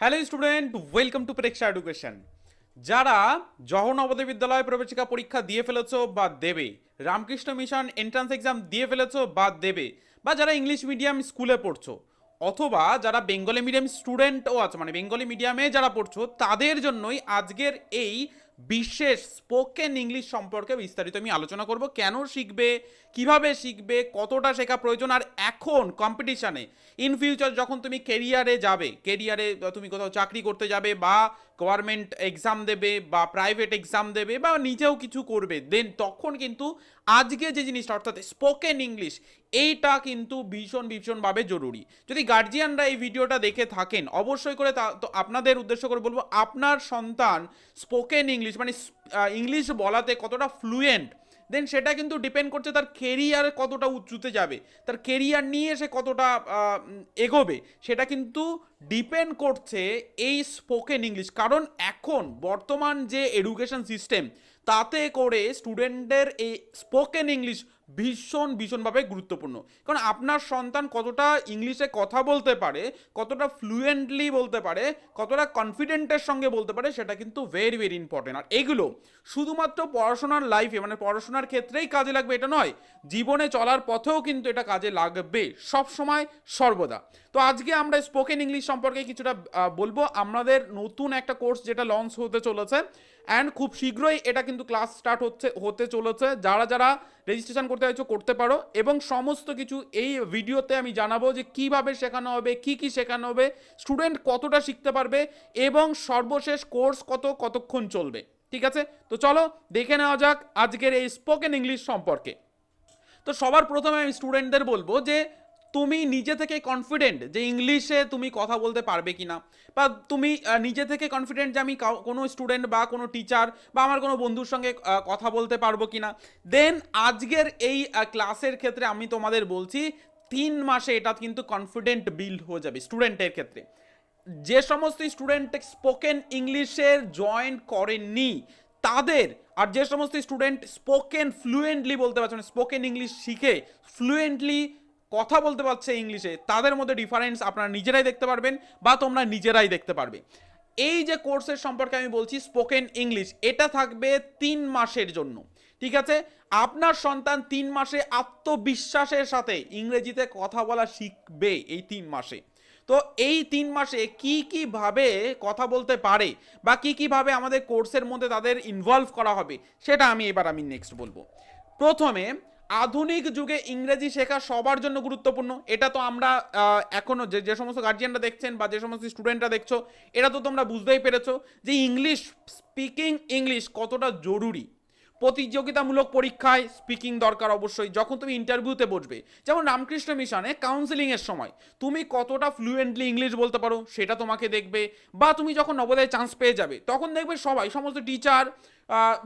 Hello student welcome to Preksha education যারা জওহর নবোদয় বিদ্যালয় প্রবেশিকা পরীক্ষা দিয়ে ফেলেছো বা দেবে, রামকৃষ্ণ মিশন এন্ট্রান্স এক্সাম দিয়ে ফেলেছো বা দেবে, বা যারা ইংলিশ মিডিয়াম স্কুলে পড়ছো, অথবা যারা বেঙ্গলি মিডিয়াম স্টুডেন্টও আছে মানে বেঙ্গলি মিডিয়ামে যারা পড়ছো, তাদের জন্যই আজকের এই বিশেষ স্পোকেন ইংলিশ সম্পর্কে বিস্তারিত আমি আলোচনা করব। কেন শিখবে? কীভাবে শিখবে? কতটা শেখা প্রয়োজন? আর এখন কম্পিটিশানে ইন ফিউচার যখন তুমি কেরিয়ারে যাবে কেরিয়ারে তুমি কোথাও চাকরি করতে যাবে বা গভর্নমেন্ট এক্সাম দেবে বা প্রাইভেট এক্সাম দেবে বা নিজেও কিছু করবে দেন তখন কিন্তু আজকে যে জিনিসটা, অর্থাৎ স্পোকেন ইংলিশ এইটা কিন্তু ভীষণ, ভীষণভাবে জরুরি। যদি গার্জিয়ানরা এই ভিডিওটা দেখে থাকেন, অবশ্যই করে তা, তো আপনাদের উদ্দেশ্য করে বলব, আপনার সন্তান স্পোকেন ইংলিশ মানে ইংলিশ বলাতে কতটা ফ্লুয়েন্ট দেন সেটা কিন্তু ডিপেন্ড করছে তার কেরিয়ার কতটা উঁচুতে যাবে, তার কেরিয়ার নিয়ে সে কতটা এগোবে, সেটা কিন্তু ডিপেন্ড করছে এই স্পোকেন ইংলিশ। কারণ এখন বর্তমান যে এডুকেশন সিস্টেম, তাতে করে স্টুডেন্টদের এই স্পোকেন ইংলিশ ভীষণ, ভীষণভাবে গুরুত্বপূর্ণ। কারণ আপনার সন্তান কতটা ইংলিশে কথা বলতে পারে, কতটা ফ্লুয়েন্টলি বলতে পারে, কতটা কনফিডেন্টের সঙ্গে বলতে পারে, সেটা কিন্তু ভেরি ভেরি ইম্পর্টেন্ট আর এগুলো শুধুমাত্র পড়াশোনার লাইফে মানে পড়াশোনার ক্ষেত্রেই কাজে লাগবে এটা নয়, জীবনে চলার পথেও কিন্তু এটা কাজে লাগবে সব সময় সর্বদা। তো আজকে আমরা স্পোকেন ইংলিশ সম্পর্কে কিছুটা বলব। আমাদের নতুন একটা কোর্স যেটা লঞ্চ হতে চলেছে অ্যান্ড খুব শীঘ্রই এটা কিন্তু ক্লাস স্টার্ট হচ্ছে, হতে চলেছে। যারা যারা রেজিস্ট্রেশন করতে চাইছো, করতে পারো। এবং সমস্ত কিছু এই ভিডিওতে আমি জানাব যে কীভাবে শেখানো হবে, কি কি শেখানো হবে স্টুডেন্ট কতটা শিখতে পারবে, এবং সর্বশেষ কোর্স কত, কতক্ষণ চলবে। ঠিক আছে? তো চলো, দেখে নেওয়া যাক আজকের এই স্পোকেন ইংলিশ সম্পর্কে। তো সবার প্রথমে আমি স্টুডেন্টদের বলব যে তুমি নিজে থেকে কনফিডেন্ট যে ইংলিশে তুমি কথা বলতে পারবে কি না বা তুমি নিজে থেকে কনফিডেন্ট যে আমি কোনো স্টুডেন্ট বা কোনো টিচার বা আমার কোনো বন্ধুর সঙ্গে কথা বলতে পারব কি না দেন আজকের এই ক্লাসের ক্ষেত্রে আমি তোমাদের বলছি, তিন মাসে এটা কিন্তু কনফিডেন্ট বিল্ড হয়ে যাবে স্টুডেন্টের ক্ষেত্রে। যে সমস্ত স্টুডেন্ট স্পোকেন ইংলিশের জয়েন করেননি, তাদের আর যে সমস্ত স্টুডেন্ট স্পোকেন ফ্লুয়েন্টলি বলতে পারছে না স্পোকেন ইংলিশ শিখে ফ্লুয়েন্টলি কথা বলতে পারছে ইংলিশে, তাদের মধ্যে ডিফারেন্স আপনারা নিজেরাই দেখতে পারবেন বা তোমরা নিজেরাই দেখতে পারবে। এই যে কোর্সের সম্পর্কে আমি বলছি স্পোকেন ইংলিশ এটা থাকবে তিন মাসের জন্য। ঠিক আছে? আপনার সন্তান তিন মাসে আত্মবিশ্বাসের সাথে ইংরেজিতে কথা বলা শিখবে এই তিন মাসে। তো এই তিন মাসে কি কি ভাবে কথা বলতে পারে বা কি কি ভাবে আমাদের কোর্সের মধ্যে তাদের ইনভলভ করা হবে, সেটা আমি এবার আমি নেক্সট বলব। প্রথমে আধুনিক যুগে ইংরেজি শেখা সবার জন্য গুরুত্বপূর্ণ। এটা তো আমরা আহ, এখনও যে যে সমস্ত গার্জিয়ানরা দেখছেন বা যে সমস্ত স্টুডেন্টরা দেখছ এটা তো তোমরা বুঝতেই পেরেছ যে ইংলিশ স্পিকিং ইংলিশ কতটা জরুরি। প্রতিযোগিতামূলক পরীক্ষায় স্পিকিং দরকার অবশ্যই যখন তুমি ইন্টারভিউতে বসবে। যেমন রামকৃষ্ণ মিশনে কাউন্সিলিংয়ের সময় তুমি কতটা ফ্লুয়েন্টলি ইংলিশ বলতে পারো সেটা তোমাকে দেখবে বা তুমি যখন নবোদয় চান্স পেয়ে যাবে তখন দেখবে সবাই সমস্ত টিচার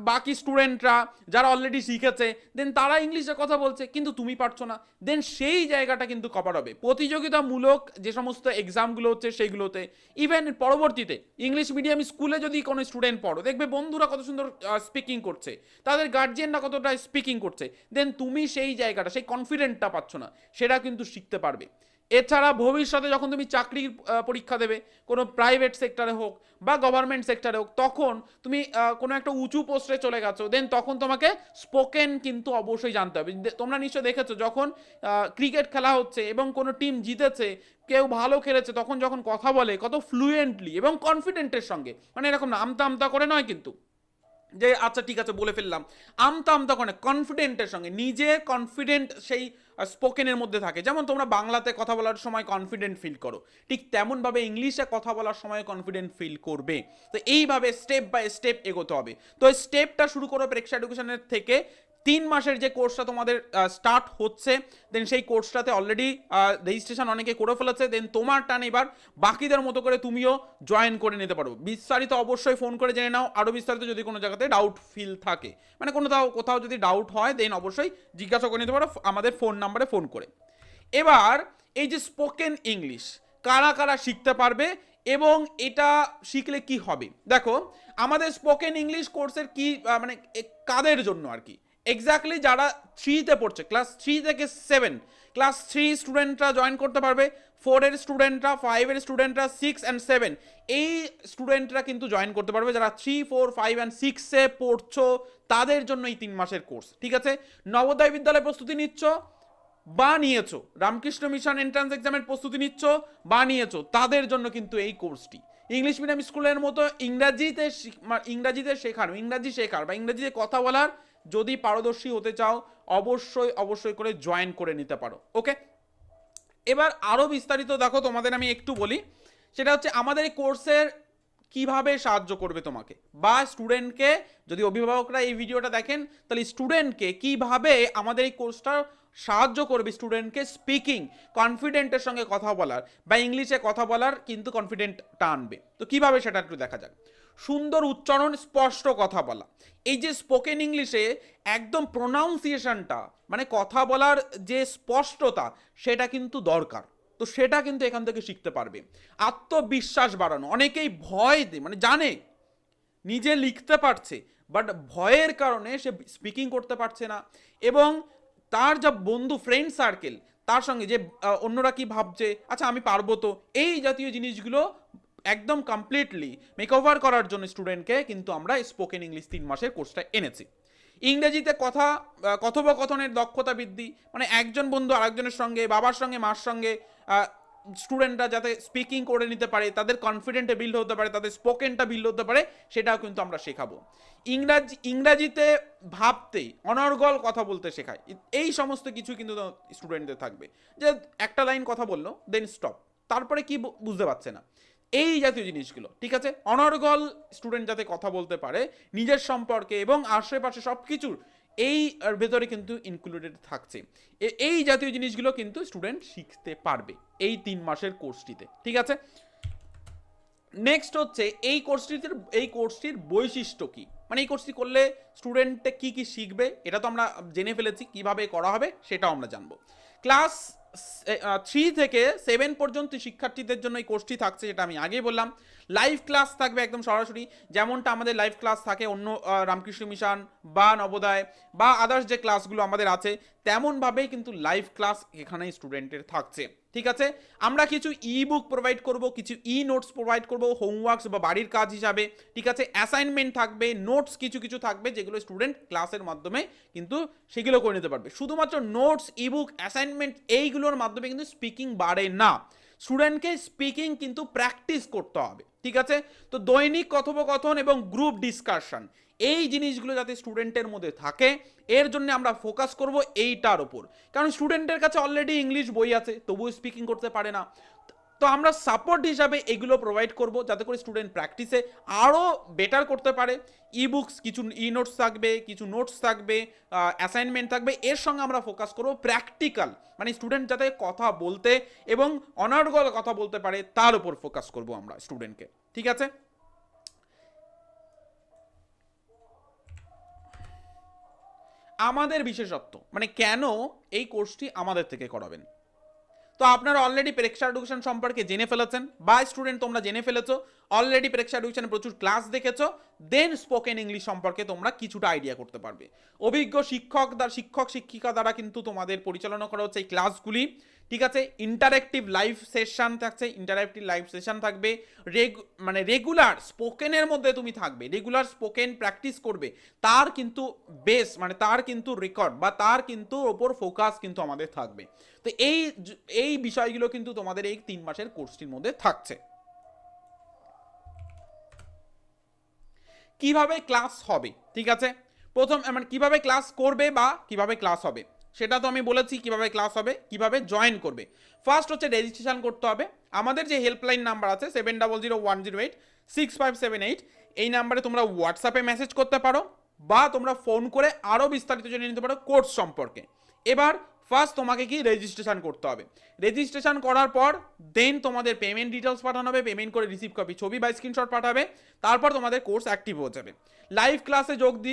বাকি স্টুডেন্টরা যারা অলরেডি শিখেছে দেন তারা ইংলিশে কথা বলছে, কিন্তু তুমি পারছ না। দেন সেই জায়গাটা কিন্তু কভার হবে। প্রতিযোগিতামূলক যে সমস্ত এক্সামগুলো হচ্ছে সেইগুলোতে ইভেন পরবর্তীতে ইংলিশ মিডিয়াম স্কুলে যদি কোনো স্টুডেন্ট পড়ো, দেখবে বন্ধুরা কত সুন্দর স্পিকিং করছে। তাদের গার্জিয়ানরা কতটা স্পিকিং করছে। দেন তুমি সেই জায়গাটা, সেই কনফিডেন্টটা পাচ্ছ না, সেটা কিন্তু শিখতে পারবে। এছাড়া ভবিষ্যতে যখন তুমি চাকরির পরীক্ষা দেবে, কোনো প্রাইভেট সেক্টরে হোক বা গভর্নমেন্ট সেক্টরে হোক, তখন তুমি কোনো একটা উঁচু পোস্টে চলে গেছো দেন তখন তোমাকে স্পোকেন কিন্তু অবশ্যই জানতে হবে। তোমরা নিশ্চয় দেখেছ, যখন ক্রিকেট খেলা হচ্ছে এবং কোনো টিম জিতেছে, কেউ ভালো খেলেছে, তখন যখন কথা বলে কত ফ্লুয়েন্টলি এবং কনফিডেন্টের সঙ্গে। মানে এরকম না, আমতা আমতা করে নয় কিন্তু। যে আচ্ছা ঠিক আছে, বলে ফেললাম। আমতা আমতা করে কনফিডেন্টের সঙ্গে। নিজে কনফিডেন্ট সেই স্পোকেনের মধ্যে থাকে। যেমন তোমরা বাংলাতে কথা বলার সময় কনফিডেন্ট ফিল করো। ঠিক তেমনভাবে ইংলিশে কথা বলার সময় কনফিডেন্ট ফিল করবে। তো এইভাবে স্টেপ বাই স্টেপ এগোতে হবে। তো স্টেপটা শুরু করো প্রেক্ষা এডুকেশনের থেকে তিন মাসের যে কোর্সটা তোমাদের স্টার্ট হচ্ছে দেন সেই কোর্সটাতে অলরেডি রেজিস্ট্রেশন অনেকে করে ফেলেছে দেন তোমার টান এবার বাকিদের মতো করে তুমিও জয়েন করে নিতে পারো। বিস্তারিত অবশ্যই ফোন করে জেনে নাও আরও বিস্তারিত যদি কোনো জায়গাতে ডাউট ফিল থাকে। মানে কোনো তাও, কোথাও যদি ডাউট হয় দেন অবশ্যই জিজ্ঞাসা করে নিতে পারো আমাদের ফোন নাম্বারে ফোন করে। এবার, এই যে স্পোকেন ইংলিশ কারা কারা শিখতে পারবে এবং এটা শিখলে কি হবে? দেখো, আমাদের স্পোকেন ইংলিশ কোর্সের কি মানে কাদের জন্য আর কি? এক্স্যাক্টলি যারা থ্রিতে পড়ছে ক্লাস থ্রি থেকে সেভেন ক্লাস থ্রি স্টুডেন্টরা জয়েন করতে পারবে ফোরের স্টুডেন্টরা ফাইভের স্টুডেন্টরা সিক্স অ্যান্ড সেভেন এই স্টুডেন্টরা কিন্তু জয়েন করতে পারবে, যারা থ্রি ফোর ফাইভ অ্যান্ড সিক্সে পড়ছো, তাদের জন্য এই তিন মাসের কোর্স ঠিক আছে? নবোদয় বিদ্যালয়ে প্রস্তুতি নিচ্ছ, বা নিয়েছো, রামকৃষ্ণ মিশন এন্ট্রান্স এক্সামের প্রস্তুতি নিচ্ছ, বা নিয়েছো, তাদের জন্য কিন্তু এই কোর্সটি ইংলিশ মিডিয়াম স্কুলের মতো ইংরাজিতে ইংরাজিতে শেখানো, ইংরাজি শেখার বা ইংরাজিতে কথা বলার যদি পারদর্শী হতে চাও, অবশ্যই অবশ্যই করে জয়েন করে নিতে পারো। ওকে এবার আরও বিস্তারিত দেখো, তোমাদের আমি একটু বলি। সেটা হচ্ছে আমাদের এই কোর্সের কীভাবে সাহায্য করবে তোমাকে? বা স্টুডেন্টকে যদি অভিভাবকরা এই ভিডিওটা দেখেন, তাহলে স্টুডেন্টকে কীভাবে আমাদের এই কোর্সটা সাহায্য করবে স্টুডেন্টকে স্পিকিং কনফিডেন্টের সঙ্গে কথা বলার, বা ইংলিশে কথা বলার কিন্তু কনফিডেন্টটা আনবে। তো কীভাবে সেটা একটু দেখা যাক। সুন্দর উচ্চারণ, স্পষ্ট কথা বলা। এই যে স্পোকেন ইংলিশে একদম প্রোনাউন্সিয়েশনটা মানে কথা বলার যে স্পষ্টতা, সেটা কিন্তু দরকার। তো সেটা কিন্তু এখান থেকে শিখতে পারবে। আত্মবিশ্বাস বাড়ানো, অনেকেই ভয় মানে জানে, নিজে লিখতে পারছে বাট ভয়ের কারণে সে স্পিকিং করতে পারছে না। এবং তার যা বন্ধু ফ্রেন্ড সার্কেল তার সঙ্গে যে অন্যরা কি ভাবছে আচ্ছা আমি পারব তো। এই জাতীয় জিনিসগুলো একদম কমপ্লিটলি মেকওভার করার জন্য স্টুডেন্টকে কিন্তু আমরা স্পোকেন ইংলিশ তিন মাসের কোর্সটা এনেছি। ইংরেজিতে কথা কথোপকথনের দক্ষতা বৃদ্ধি মানে একজন বন্ধু আরেকজনের সঙ্গে, বাবার সঙ্গে, মার সঙ্গে স্টুডেন্টরা যাতে স্পিকিং করে নিতে পারে, তাদের কনফিডেন্টে বিল্ড হতে পারে, তাদের স্পোকেনটা বিল্ড হতে পারে, সেটাও কিন্তু আমরা শেখাবো। ইংরাজি, ইংরাজিতে ভাবতে, অনর্গল কথা বলতে শেখায়। এই সমস্ত কিছু কিন্তু স্টুডেন্টদের থাকবে। যে একটা লাইন কথা বলল দেন স্টপ তারপরে কি বুঝতে পারছে না। এই জাতীয় জিনিসগুলো, ঠিক আছে? অনর্গল স্টুডেন্ট যাতে কথা বলতে পারে, নিজের সম্পর্কে এবং আশেপাশে সব কিছুর এই ভেতরে কিন্তু ইনক্লুডেড থাকছে। এই জাতীয় জিনিসগুলো কিন্তু স্টুডেন্ট শিখতে পারবে এই তিন মাসের কোর্সটিতে, ঠিক আছে? নেক্সট হচ্ছে, এই কোর্সটির এই কোর্সটির বৈশিষ্ট্য কি? মানে এই কোর্সটি করলে স্টুডেন্টে কি কি শিখবে, এটা তো আমরা জেনে ফেলেছি, কীভাবে করা হবে সেটাও আমরা জানব। ক্লাস থ্রি থেকে সেভেন পর্যন্ত শিক্ষার্থীদের জন্য এই কোর্সটি থাকছে যেটা আমি আগেই বললাম। লাইভ ক্লাস থাকবে একদম সরাসরি। যেমনটা আমাদের লাইভ ক্লাস থাকে অন্য রামকৃষ্ণ মিশন বা নবোদয় বা আদার্স যে ক্লাসগুলো আমাদের আছে, তেমনভাবেই কিন্তু লাইভ ক্লাস এখানে স্টুডেন্টের থাকছে। ঠিক আছে? আমরা কিছু ই বুক প্রোভাইড করব, কিছু ই নোটস প্রোভাইড করব হোমওয়ার্কস বা বাড়ির কাজ হিসাবে। ঠিক আছে? অ্যাসাইনমেন্ট থাকবে নোটস কিছু কিছু থাকবে যেগুলো স্টুডেন্ট ক্লাসের মাধ্যমে কিন্তু সেগুলো করে নিতে পারবে। শুধুমাত্র নোটস ই বুক অ্যাসাইনমেন্ট এইগুলোর মাধ্যমে কিন্তু স্পিকিং বাড়ে না। স্টুডেন্টকে স্পিকিং কিন্তু প্র্যাকটিস করতে হবে, ঠিক আছে? তো দৈনিক কথোপকথন এবং গ্রুপ ডিসকাশন এই জিনিসগুলো যাতে স্টুডেন্টের মধ্যে থাকে, এর জন্য আমরা ফোকাস করব এইটার ওপর কারণ স্টুডেন্টের কাছে অলরেডি ইংলিশ বই আছে, তবুও স্পিকিং করতে পারে না। তো আমরা সাপোর্ট হিসাবে এগুলো প্রোভাইড করব যাতে করে স্টুডেন্ট প্র্যাকটিসে আরও বেটার করতে পারে। ই বুকস কিছু ই নোটস থাকবে, কিছু নোটস থাকবে অ্যাসাইনমেন্ট থাকবে, এর সঙ্গে আমরা ফোকাস করব প্র্যাকটিক্যাল মানে স্টুডেন্ট যাতে কথা বলতে এবং অনর্গল কথা বলতে পারে, তার উপর ফোকাস করব আমরা স্টুডেন্টকে ঠিক আছে? আমাদের বিশেষত্ব মানে কেন এই কোর্সটি আমাদের থেকে করাবেন? তো আপনারা অলরেডি প্রেক্ষা এডুকেশন সম্পর্কে জেনে ফেলেছেন। বা স্টুডেন্ট তোমরা জেনে ফেলেছো। অলরেডি প্রেক্ষা এডুকেশনে প্রচুর ক্লাস দেখেছ দেন স্পোকেন ইংলিশ সম্পর্কে তোমরা কিছুটা আইডিয়া করতে পারবে। অভিজ্ঞ শিক্ষক দ্বারা শিক্ষক, শিক্ষিকা দ্বারা কিন্তু তোমাদের পরিচালনা করা হচ্ছে এই ক্লাসগুলি ঠিক আছে? ইন্টারেক্টিভ লাইভ সেশন থাকছে ইন্টারেক্টিভ লাইভ সেশন থাকবে। রেগ মানে রেগুলার স্পোকেনের মধ্যে তুমি থাকবে রেগুলার স্পোকেন প্র্যাকটিস করবে। তার কিন্তু বেস মানে তার কিন্তু রেকর্ড বা তার কিন্তু ওপর ফোকাস কিন্তু আমাদের থাকবে। তো এই এই বিষয়গুলো কিন্তু তোমাদের এই তিন মাসের কোর্সটির মধ্যে থাকছে। কীভাবে ক্লাস হবে, ঠিক আছে? প্রথম মানে কীভাবে ক্লাস করবে বা কীভাবে ক্লাস হবে? সেটা তো আমি বলেছি কীভাবে ক্লাস হবে, কীভাবে জয়েন করবে। ফার্স্ট হচ্ছে রেজিস্ট্রেশন করতে হবে। আমাদের যে হেল্পলাইন নাম্বার আছে seven double zero one zero eight six five seven eight এই নাম্বারে তোমরা হোয়াটসঅ্যাপে মেসেজ করতে পারো বা তোমরা ফোন করে আরও বিস্তারিত জেনে নিতে পারো কোর্স সম্পর্কে। এবার ফার্স্ট তোমাকে কি রেজিস্ট্রেশন করতে হবে? রেজিস্ট্রেশন করার পর দেন তোমাদের পেমেন্ট ডিটেলস পাঠানো হবে পেমেন্ট করে রিসিভ কপি ছবি বা স্ক্রিনশট পাঠাবে, তারপর তোমাদের কোর্স অ্যাক্টিভ হয়ে যাবে। লাইভ ক্লাসে যোগ দি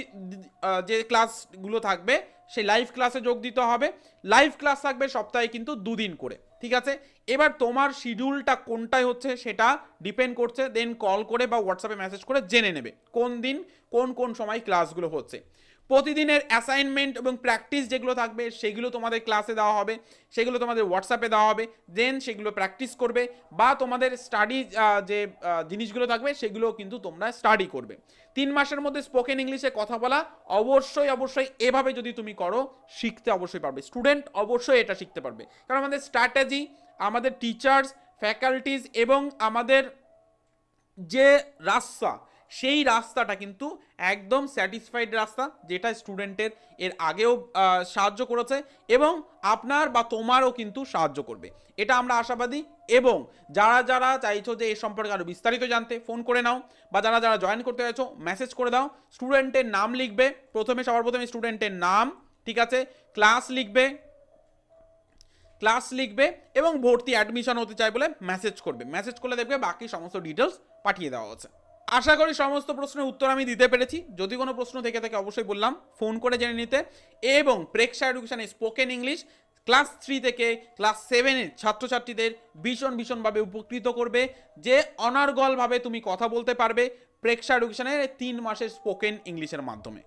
যে ক্লাসগুলো থাকবে, সেই লাইভ ক্লাসে যোগ দিতে হবে। লাইভ ক্লাস থাকবে সপ্তাহে কিন্তু দুদিন করে, ঠিক আছে? এবার তোমার শিডিউলটা কোনটায় হচ্ছে সেটা ডিপেন্ড করছে দেন কল করে বা হোয়াটসঅ্যাপে মেসেজ করে জেনে নেবে, কোন দিন কোন কোন সময় ক্লাসগুলো হচ্ছে। প্রতিদিনের অ্যাসাইনমেন্ট এবং প্র্যাকটিস যেগুলো থাকবে, সেগুলো তোমাদের ক্লাসে দেওয়া হবে, সেগুলো তোমাদের হোয়াটসঅ্যাপে দেওয়া হবে দেন সেগুলো প্র্যাকটিস করবে বা তোমাদের স্টাডি যে জিনিসগুলো থাকবে সেগুলো কিন্তু তোমরা স্টাডি করবে। তিন মাসের মধ্যে স্পোকেন ইংলিশে কথা বলা, অবশ্যই অবশ্যই এভাবে যদি তুমি করো, শিখতে অবশ্যই পারবে। স্টুডেন্ট অবশ্যই এটা শিখতে পারবে। কারণ আমাদের স্ট্র্যাটেজি আমাদের টিচার্স ফ্যাকাল্টিজ এবং আমাদের যে রাস্তা সেই রাস্তাটা কিন্তু একদম স্যাটিসফাইড রাস্তা, যেটা স্টুডেন্টের এর আগেও সাহায্য করেছে এবং আপনার বা তোমারও কিন্তু সাহায্য করবে। এটা আমরা আশাবাদী এবং যারা যারা চাইছো যে এ সম্পর্কে আরও বিস্তারিত জানতে ফোন করে নাও বা যারা যারা জয়েন করতে চাইছো মেসেজ করে দাও। স্টুডেন্টের নাম লিখবে, প্রথমে সবার প্রথমে স্টুডেন্টের নাম, ঠিক আছে? ক্লাস লিখবে ক্লাস লিখবে এবং ভর্তি অ্যাডমিশন হতে চাই বলে মেসেজ করবে। মেসেজ করলে দেখবে বাকি সমস্ত ডিটেলস পাঠিয়ে দেওয়া হচ্ছে আশা করি সমস্ত প্রশ্নের উত্তর আমি দিতে পেরেছি। যদি কোনো প্রশ্ন থেকে থাকে, অবশ্যই বললাম, ফোন করে জেনে নিতে। এবং প্রেক্ষা এডুকেশানে স্পোকেন ইংলিশ ক্লাস থ্রি থেকে ক্লাস সেভেনের ছাত্রছাত্রীদের ভীষণ ভীষণভাবে উপকৃত করবে। যে অনার্গলভাবে তুমি কথা বলতে পারবে, প্রেক্ষা এডুকেশানের তিন মাসের স্পোকেন ইংলিশের মাধ্যমে।